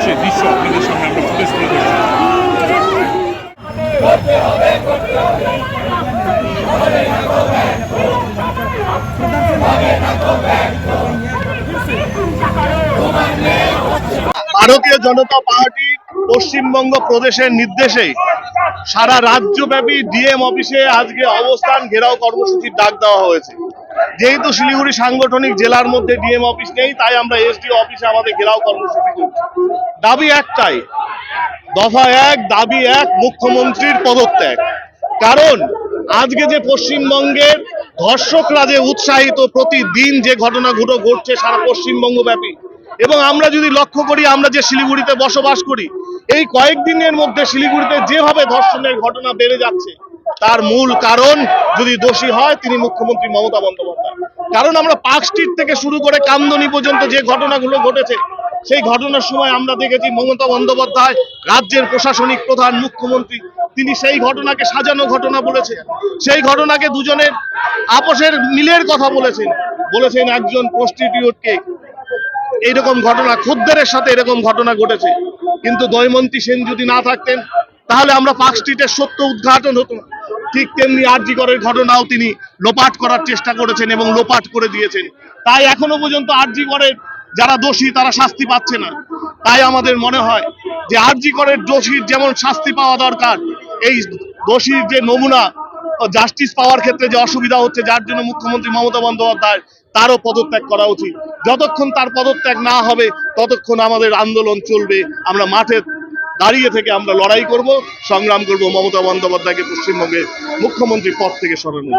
সেই দৃশ্য ভারতীয় জনতা পার্টি পশ্চিমবঙ্গ প্রদেশের নির্দেশে সারা রাজ্যব্যাপী ডিএম অফিসে আজকে অবস্থান ঘেরাও কর্মসূচির ডাক দেওয়া হয়েছে। যেহেতু শিলিগুড়ি সাংগঠনিক জেলার মধ্যে ডিএম অফিস নেই, তাই আমরা এসডিও অফিসে আমাদের ঘেরাও কর্মসূচি করছি দাবি একটাই, দফা এক, দাবি এক, মুখ্যমন্ত্রীর পদত্যাগ। কারণ আজকে যে পশ্চিমবঙ্গের ধর্ষকরা যে উৎসাহিত প্রতিদিন যে ঘটনাগুলো ঘটছে সারা পশ্চিমবঙ্গ ব্যাপী এবং আমরা যদি লক্ষ্য করি, আমরা যে শিলিগুড়িতে বসবাস করি, এই কয়েকদিনের মধ্যে শিলিগুড়িতে যেভাবে ধর্ষণের ঘটনা বেড়ে যাচ্ছে, তার মূল কারণ যদি দোষী হয়, তিনি মুখ্যমন্ত্রী মমতা বন্দ্যোপাধ্যায়। কারণ আমরা পার্ক স্ট্রিট থেকে শুরু করে কামদনি পর্যন্ত যে ঘটনাগুলো ঘটেছে, সেই ঘটনার সময় আমরা দেখেছি মমতা বন্দ্যোপাধ্যায়, রাজ্যের প্রশাসনিক প্রধান, মুখ্যমন্ত্রী তিনি সেই ঘটনাকে সাজানো ঘটনা বলেছেন। সেই ঘটনাকে দুজনের আপোষের মিলের কথা বলেছেন। বলেছেন একজন প্রস্টিটিউটকে এইরকম ঘটনা, খদ্দেরের সাথে এরকম ঘটনা ঘটেছে। কিন্তু দয়মন্তী সেন যদি না থাকতেন, তাহলে আমরা পার্ক স্ট্রিটের সত্য উদ্ঘাটন হতো ঠিক তেমনি আরজি করের ঘটনাও তিনি লোপাট করার চেষ্টা করেছেন এবং লোপাট করে দিয়েছেন। তাই এখনও পর্যন্ত আরজি করের যারা দোষী, তারা শাস্তি পাচ্ছে না। তাই আমাদের মনে হয় যে আরজি করের দোষীর যেমন শাস্তি পাওয়া দরকার এই দোষীর যে নমুনা জাস্টিস পাওয়ার ক্ষেত্রে যে অসুবিধা হচ্ছে, যার জন্য মুখ্যমন্ত্রী মমতা বন্দ্যোপাধ্যায় তারও পদত্যাগ করা উচিত। যতক্ষণ তার পদত্যাগ না হবে, ততক্ষণ আমাদের আন্দোলন চলবে। আমরা মাঠে দাঁড়িয়ে থেকে আমরা লড়াই করব, সংগ্রাম করব মমতা বন্দ্যোপাধ্যায়কে পশ্চিমবঙ্গের মুখ্যমন্ত্রী পদ থেকে জন্য